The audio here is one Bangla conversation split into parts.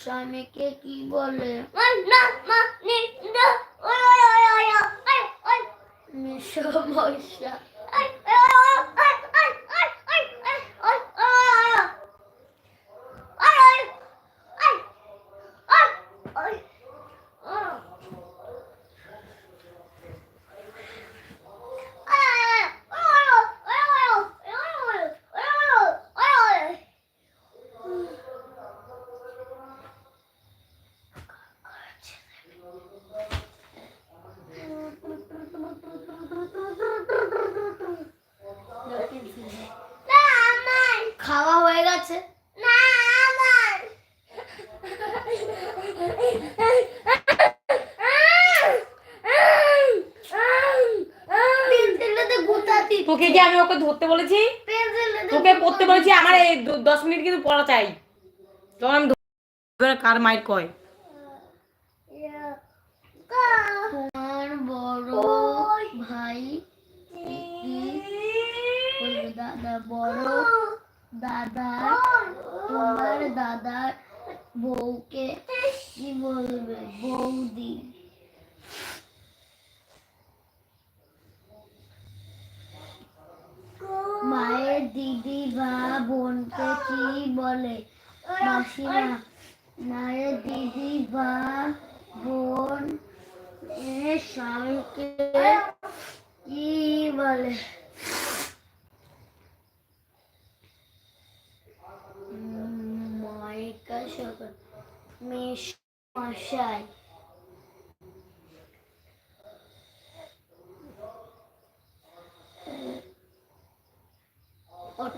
স্বামীকে কি বলে? সমস্যা খাওয়া হয়ে গেছে পেন্সিলটাতে গুতা দিচ্ছে তোকে কি আমি ওকে ধরতে বলেছি তোকে পড়তে বলেছি আমার এই দশ মিনিট কিন্তু পড়া চাই। তখন আমি কার মায়ের কয়? তোমার বড় ভাই? দাদা বড় দাদা তোমার দাদার বউকে কি বলবে বৌদি? মায়ের দিদি বা বোনকে কি বলে? মাসিমা মায়ের দিদি বা বোন স্বামীকে কি বলে? উম, মাইকা মেশ মশাই। Oh.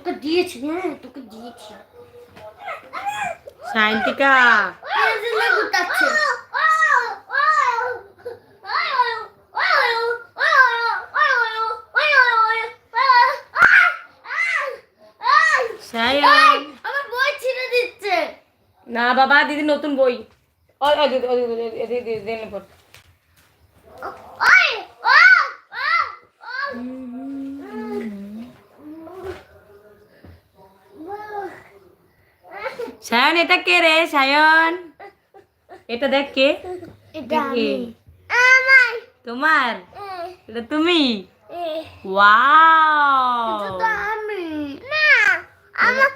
তোকে দিয়েছি হ্যাঁ তোকে দিয়েছি দিচ্ছে না বাবা দিদি নতুন বই দিদি দিদি ও দিদি দিদি দিদি পড় সায়ন এটা কে রে সায়ন এটা দেখ কে? এটা কে? তোমার? এটা তুমি? এ। ওয়াও। তো আমি। না আমার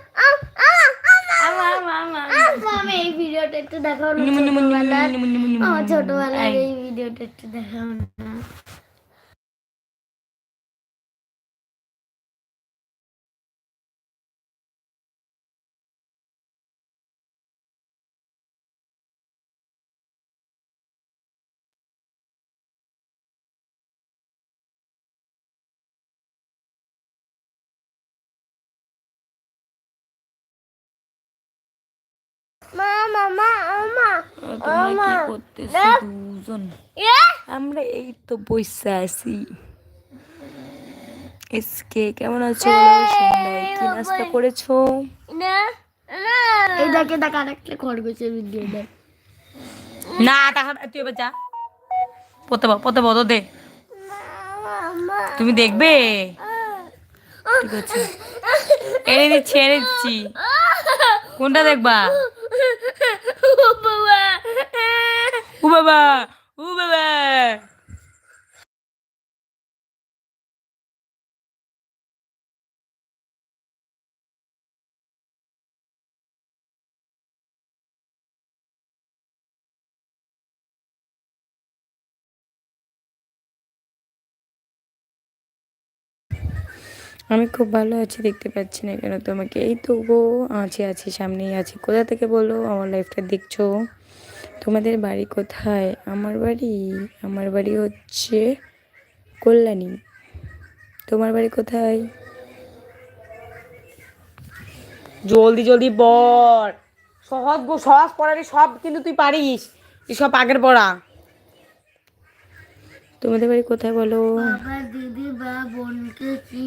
তোমরা কি করতেছো দুজন? আমরা এই তো বসে আছি। এসকে কেমন আছো? সন্ধ্যায় কি নাস্তা করেছ? এই দেখে দেখ আরেকটা খরগোশের ভিডিও দেখ। না টাকা তুই এবার যা। পতে বা পতে বতো দে। তুমি দেখবে? ঠিক আছে। এনে দিচ্ছি এনে দিচ্ছি। কোনটা দেখবা? বাবা। ও বাবা ও বাবা। আমি খুব ভালো আছি দেখতে পাচ্ছি না কেন তোমাকে। এই তো গো আছে আছি সামনেই আছি। কোথা থেকে বলো? আমার লাইফটা দেখছ? তোমাদের বাড়ি কোথায়? আমার বাড়ি আমার বাড়ি হচ্ছে কল্যাণী। তোমার বাড়ি কোথায়? জলদি জলদি বল। সহজ গো সহজ পড়ারি সব কিন্তু তুই পারিস। তুই সব আগের পড়া। তোমাদের বাড়ি কোথায় বলো? বাবা দিদি বা বোনকে কি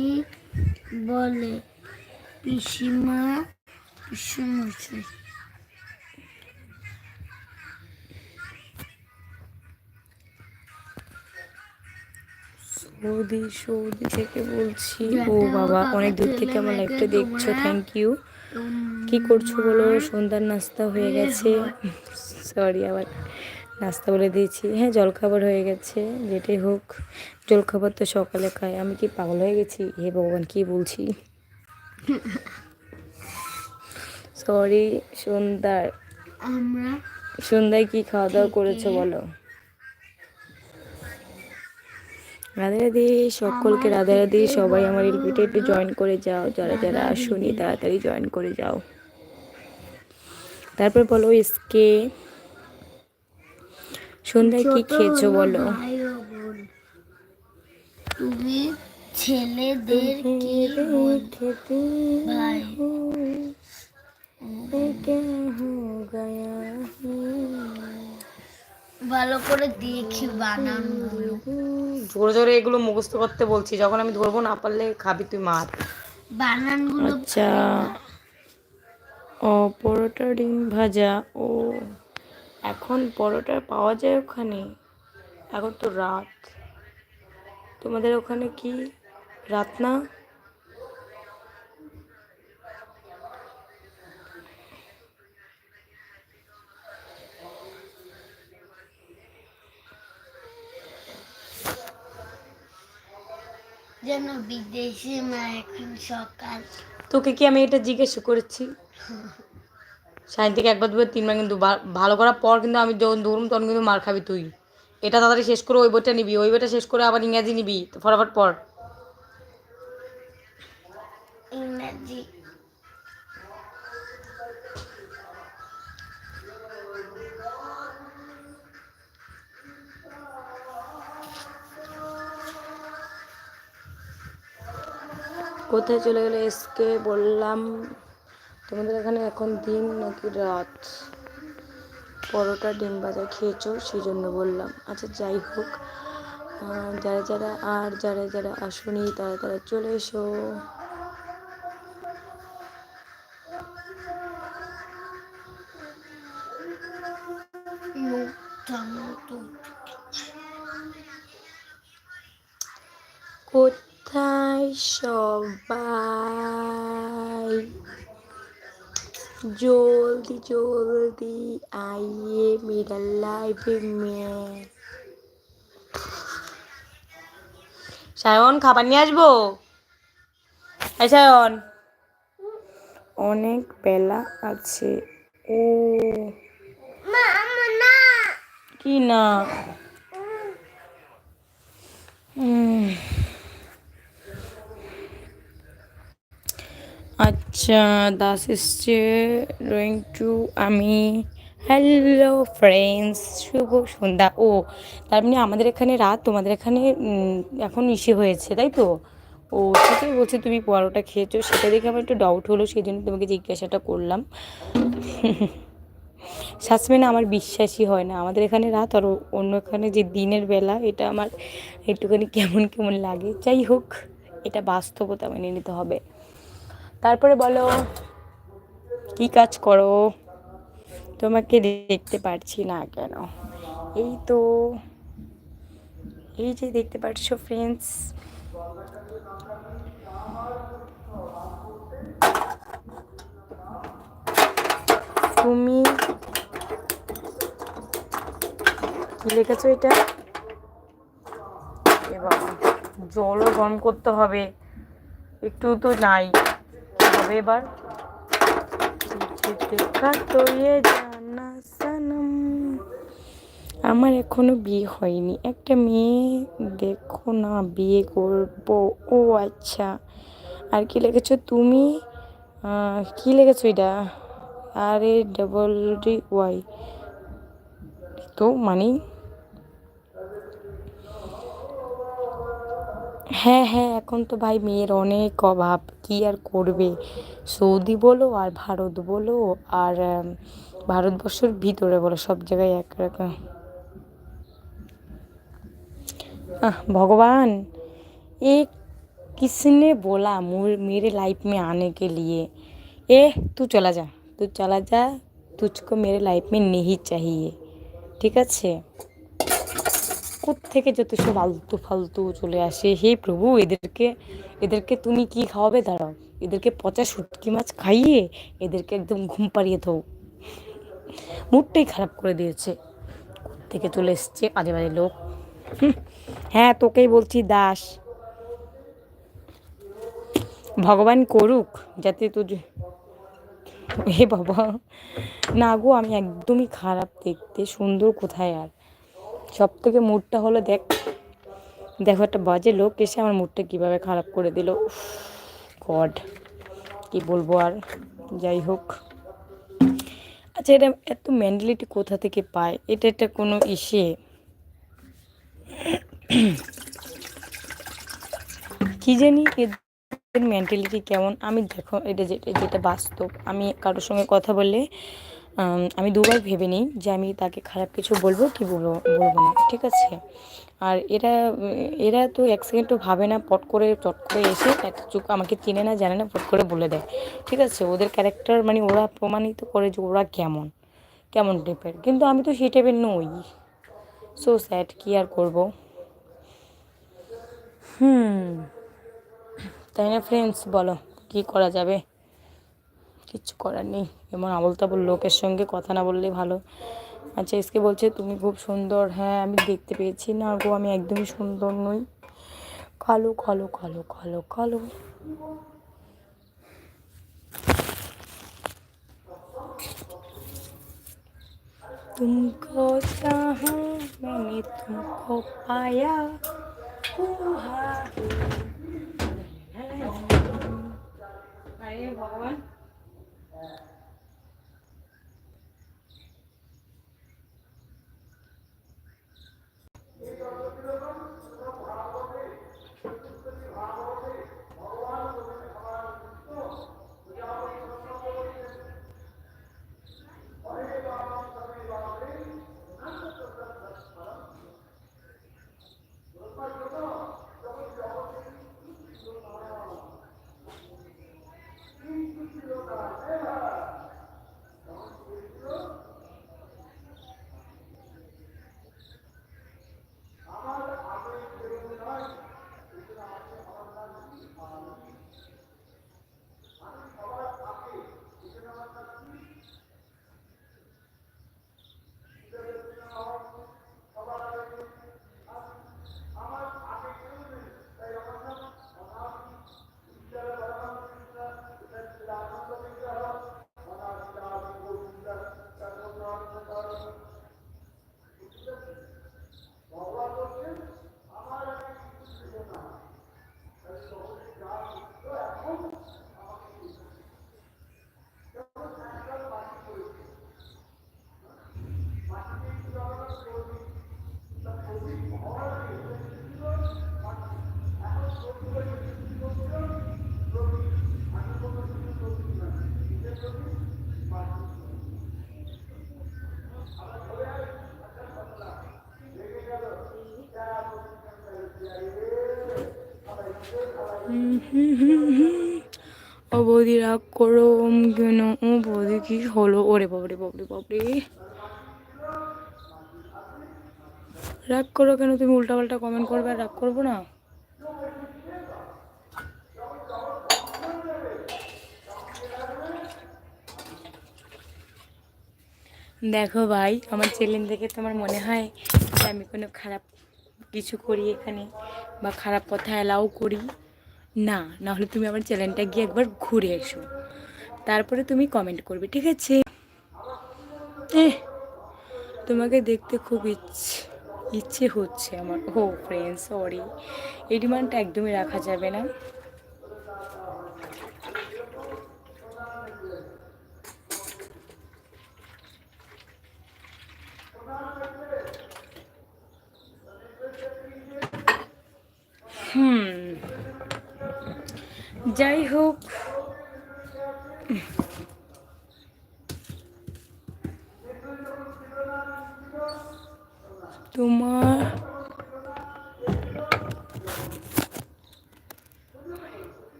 বলে পিসিমা পিসিমশাই। সৌদি সৌদি থেকে বলছি। ও বাবা অনেক দূর থেকে আমার লাইভটা দেখছ থ্যাংক ইউ কি করছ বলো? সন্ধ্যার নাস্তা হয়ে গেছে। সরি আবার নাস্তা বলে দিয়েছি। হ্যাঁ জলখাবার হয়ে গেছে যেটাই হোক। জলখাবার তো সকালে খাই আমি কি পাগল হয়ে গেছি? হে ভগবান কি বলছি? সরি সন্ধ্যার আমরা সন্ধ্যায় কি খাওয়া দাওয়া করেছ বলো? রাধা রাধে সকলকে রাধা রাধে সবাই আমার এলপিটা একটু জয়েন করে যাও। যারা যারা আসুনি তাড়াতাড়ি জয়েন করে যাও। তারপর বলো এসকে সন্ধ্যায় কি খেয়েছো বলো? তুমি ছেলেদের কি ভাই? ভালো করে দেখি বানানগুলো। জোরে জোরে এগুলো মুখস্থ করতে বলছি যখন আমি ধরবো না পারলে খাবি তুই মার। বানানগুলো আচ্ছা। ও পরোটা ডিম ভাজা। ও এখন পরোটা পাওয়া যায় ওখানে? এখন তো রাত। তোমাদের ওখানে কি রাত না যেন বিদেশে মা এখন সকাল। তোকে কি আমি এটা জিজ্ঞেস করেছি? সাইন থেকে একবার দুবার তিনবার কিন্তু ভালো করার পর কিন্তু আমি যখন ধরুম তখন কিন্তু মার খাবি তুই। এটা তাড়াতাড়ি শেষ করে ওই বইটা নিবি ওই বইটা শেষ করে আবার ইংরাজি নিবি ফটাফট পর ইংরাজি। কোথায় চলে গেলে এসকে বললাম তোমাদের এখানে এখন দিন নাকি রাত? পরোটা ডিম ভাজা খেয়েছো সেই জন্য বললাম। আচ্ছা যাই হোক যারা যারা আর যারা যারা আসুনি, তারা তারা চলে এসো। জলদি জলদি আইয়ে মেরা লাইফ মে সায়ন খাবার নিয়ে আসব? এই সায়ন অনেক বেলা আছে। ও। কি না? উম। আচ্ছা দাস এসছে। ড্রয়িং টু আমি। হ্যালো ফ্রেন্ডস শুভ সন্ধ্যা। ও, তার মানে আমাদের এখানে রাত, তোমাদের এখানে এখন ইসে হয়েছে, তাই তো? ও সেটাই বলছে তুমি পরোটা খেয়েছো। সেটা দেখে আমার একটু ডাউট হলো সেই জন্য তোমাকে জিজ্ঞাসাটা করলাম। শাসমেন আমার বিশ্বাসই হয় না। আমাদের এখানে রাত, আর অন্য এখানে যে দিনের বেলা, এটা আমার একটুখানি কেমন কেমন লাগে। যাই হোক, এটা বাস্তবতা মেনে নিতে হবে। তারপরে বলো, কি কাজ করো? তোমাকে দেখতে পারছি না কেন? এই তো, এই যে দেখতে পাচ্ছ ফ্রেন্ডস তুমি কি লিখেছো এটা? জলও গরম করতে হবে, একটু তো নাই। হবে এবার। আমার এখনও বিয়ে হয়নি। একটা মেয়ে দেখো না, বিয়ে করব। ও আচ্ছা। আর কি লেগেছ তুমি? কি লেগেছো এটা? আর এ ডবল ডি ওয়াই তো মানে হ্যাঁ হ্যাঁ এখন তো ভাই মেয়ের অনেক অভাব কি আর করবে সৌদি বলো আর ভারত বলো আর আম, ভারতবর্ষের ভিতরে বলো সব জায়গায় একরকম আহ भगवान ये किसने बोला मुर- मेरे लाइफ में आने के लिए ए तू चला जा तू चला जा तुझको मेरे लाइफ में नहीं चाहिए ঠিক আছে থেকে যত সব আলতু ফালতু চলে আসে? হে প্রভু, এদেরকে এদেরকে তুমি কি খাওয়াবে? দাঁড়াও। এদেরকে পচা শুটকি মাছ খাইয়ে এদেরকে একদম ঘুম পাড়িয়ে দাও। মুডটাই খারাপ করে দিয়েছে। থেকে চলে এসছে আজে বাজে লোক হ্যাঁ তোকেই বলছি দাস। ভগবান করুক, যাতে তুই হে বাবা, না গো, আমি একদমই খারাপ দেখতে সুন্দর কোথায় আর? সব থেকে মুডটা হলো দেখ। দেখো একটা বাজে লোক এসে আমার মুডটা কীভাবে খারাপ করে দিল। গড, কি বলব আর? যাই হোক। আচ্ছা এটা এত মেন্টালিটি কোথা থেকে পায়? এটা একটা কোনো ইসে। কি জানি এদের মেন্টালিটি কেমন? আমি দেখো, এটা যেটা যেটা বাস্তব। আমি কারোর সঙ্গে কথা বললে আম, দুবার ভেবে নিই যে আমি তাকে খারাপ কিছু বলব কি বলব বলব না ঠিক আছে? আর এরা এরা তো এক সেকেন্ডও ভাবে না পট করে চট করে এসে একটা চুপ আমাকে চিনে না জানে না পট করে বলে দেয় ঠিক আছে? ওদের ক্যারেক্টার মানে ওরা প্রমাণিত করে যে ওরা কেমন কেমন টাইপের কিন্তু আমি তো সেই টাইপের নই। সো স্যাড কী আর করব? হুম তাই না ফ্রেন্ডস বলো কী করা যাবে? কিচ্ছু করার নেই এমন আবল তাবল লোকের সঙ্গে কথা না বললেই ভালো আচ্ছা এসকে বলছে তুমি খুব সুন্দর হ্যাঁ আমি দেখতে পেয়েছি না গো আমি একদমই সুন্দর নই কালো কালো কালো কালো কালো तुमको चाहा मैंने तुमको पाया हुआ अरे भगवान ও বৌদি রাগ করো উম কেন ও বৌদি কি হলো? ওরে বাবরে বাবরে বাবরে রাগ করো কেন? তুমি উল্টাপাল্টা কমেন্ট করবে রাগ করব না? দেখো ভাই, আমার চ্যানেল দেখে তোমার মনে হয় যে আমি কোনো খারাপ কিছু করি এখানে বা খারাপ কথা অ্যালাউ করি? না না হলে তুমি আমার চ্যানেলটা গিয়ে একবার ঘুরে এসো। তারপরে তুমি কমেন্ট করবে, ঠিক আছে? তোমাকে দেখতে খুব ইচ্ছে ইচ্ছে হচ্ছে আমার। ও ফ্রেন্ড সরি এই ডিমান্ডটা একদমই রাখা যাবে না। হুম যাই হোক। তোমার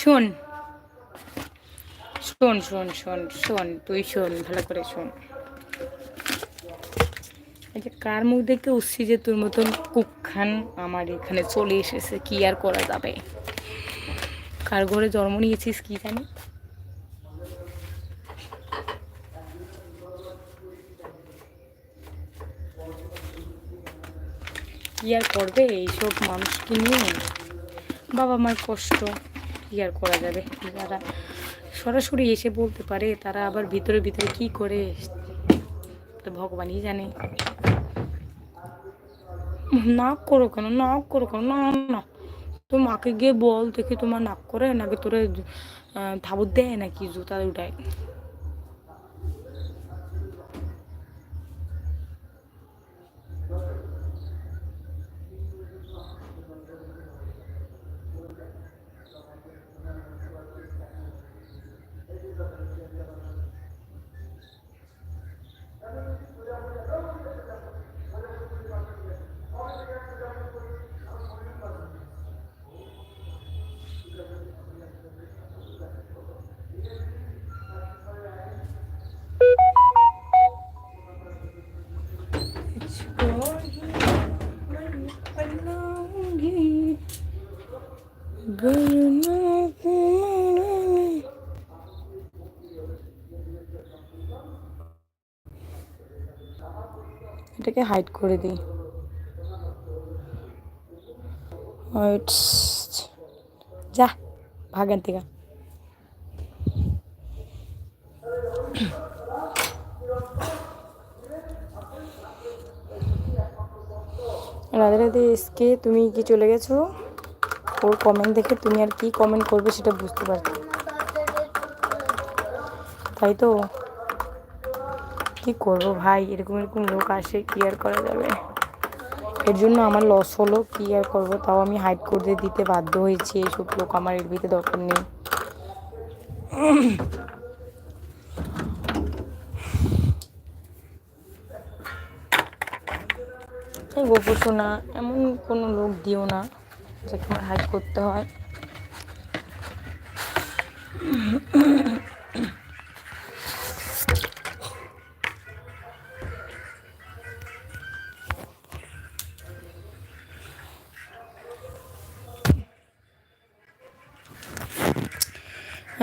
শোন। শোন শোন শোন শোন তুই শোন ভালো করে শোন। কার মুখ দেখে উঠছি যে তোর মতন কুকখান আমার এখানে চলে এসেছে? কি আর করা যাবে? কার ঘরে জন্ম নিয়েছিস কি জানি? কি আর করবে এইসব মানুষকে নিয়ে? বাবা মার কষ্ট, কি আর করা যাবে? যারা সরাসরি এসে বলতে পারে, তারা আবার ভিতরে ভিতরে কি করে? ভগবানই জানে। নাক করো কেন? নাক করো কেন? না না তো মাকে গিয়ে বল দেখি তোমার নাক করে নাকি তোরে থাবুর দেয় নাকি জুতা উঠায়। এটাকে হাইড করে দিই। Right. যা ভাগান থেকে রাধে রাধে এসকে, তুমি কি চলে গেছো? ওর কমেন্ট দেখে তুমি আর কি কমেন্ট করবে সেটা বুঝতে পারছ। তাই তো? কি করব ভাই? এরকম এরকম লোক আসে, কি আর করা যাবে? এর জন্য আমার লস হলো, কি আর করব? তাও আমি হাইড করে দিতে বাধ্য হয়েছি, এইসব লোক আমার এর ভিতরে দরকার নেই। এই শোনা এমন কোনো লোক দিও না, যাকে আমার হাইড করতে হয়।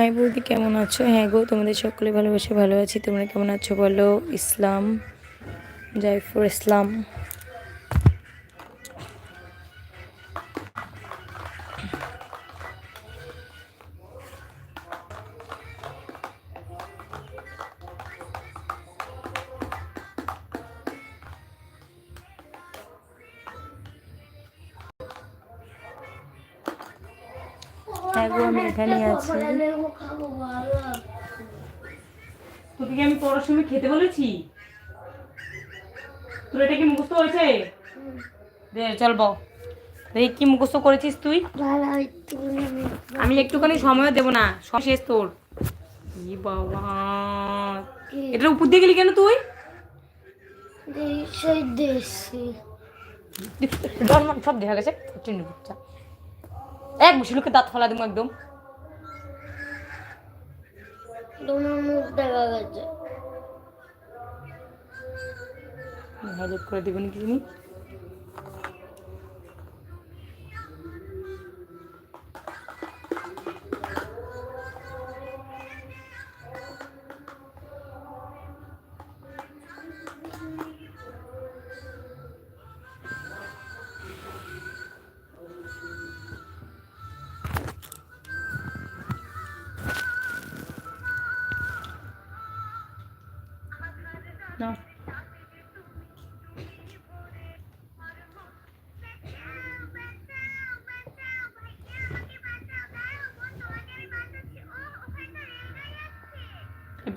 হাই বৌদি, কেমন আছো? হ্যাঁ গো, তোমাদের সকলে ভালোবাসে, ভালো আছি। তোমরা কেমন আছো বলো? ইসলাম জাইফুর ইসলাম। আমি এখানে আছি। তোকে আমি পড়ার সময় খেতে বলেছি? তোর এটা কি মুখস্থ হয়েছে? দে চল বল। কি মুখস্থ করেছিস তুই? একটুখানি আমি। আমি একটুখানি সময় দেবো না সব শেষ তোর। ই বাবা। এটার উপর দিয়ে গেলি কেন তুই? সব দেখা গেছে এক বসে লোকে দাঁত ফলা দেবো একদম। তোমার মুখ দেখা গেছে। হেল্প করে দেবেন কি তুমি?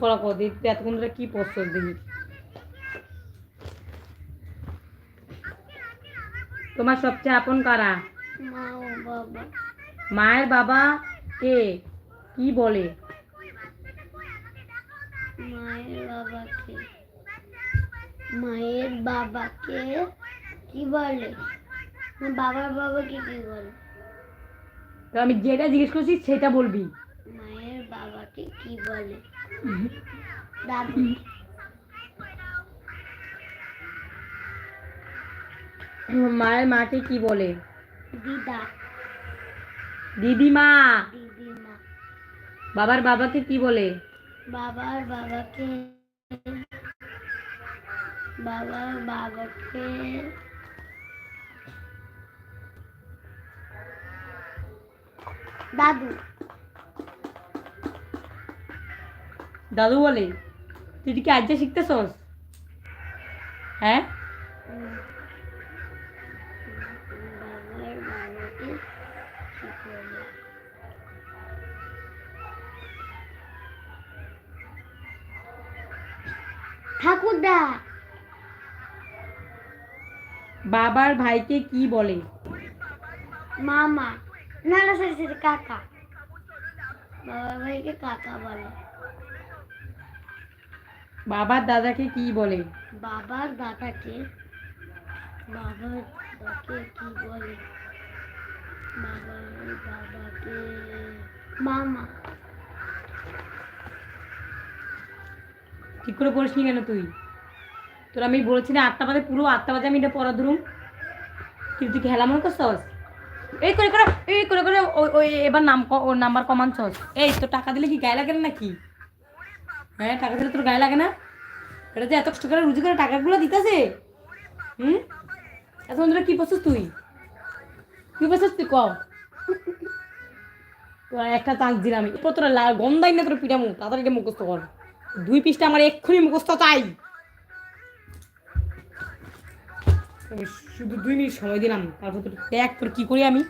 পড়া কর এতক্ষণ ধরে কি পড়ছো তোমার সবচেয়ে আপন কারা? মায়ের বাবা কে? কি বলে? মায়ের বাবাকে মায়ের বাবাকে কি বলে? বাবার বাবাকে কি বলে? তো আমি যেটা জিজ্ঞেস করছি সেটা বলবি। মায়ের বাবাকে কি বলে? দাদু মায়ের মাকে কি বলে? দিদা। দিদিমা। দিদিমা। বাবার বাবাকে কি বলে? বাবার বাবাকে বাবার বাবাকে দাদু। দাদু বলে তুই কি আজ্যা শিখতেছস? হ্যাঁ? ঠাকুরদা। বাবার ভাইকে কি বলে? মামা। না না সরি সরি কাকা। বাবার ভাইকে কাকা বলে। বাবার দাদাকে কি বলে? বাবার দাদাকে বাবার দাদাকে কি বলে? বাবার দাদাকে মামা। ঠিক করে পড়িসনি কেন তুই? তোর আমি বলেছি না আটটা বাজে পুরো আটটা বাজে আমি এটা পড়া ধরুম। কিন্তু তুই খেলা মনে করছস? এই করে করে এই করে করে ওই ওই এবার নাম ক- ওর নাম্বার কমানছস। এই তোর টাকা দিলে কি গায়ে লাগে না নাকি? হ্যাঁ টাকা দিলে তোর গায়ে লাগে না? এটা যে এত কষ্ট করে রুজি করে টাকাগুলো দিতেছে? হুম? এত ধরে কি করছিস তুই? কি করছিস তুই ক তোর একটা চান্স দিলাম এরপর তোরা গন্ধাই না তোর পিঠামু তাড়াতাড়ি মুখস্থ কর। দুই পিসটা আমার এক্ষুনি মুখস্থ চাই। শুধু দুই মিনিট সময় দিলাম, তারপর তোর দেখ তোর কি করি আমি?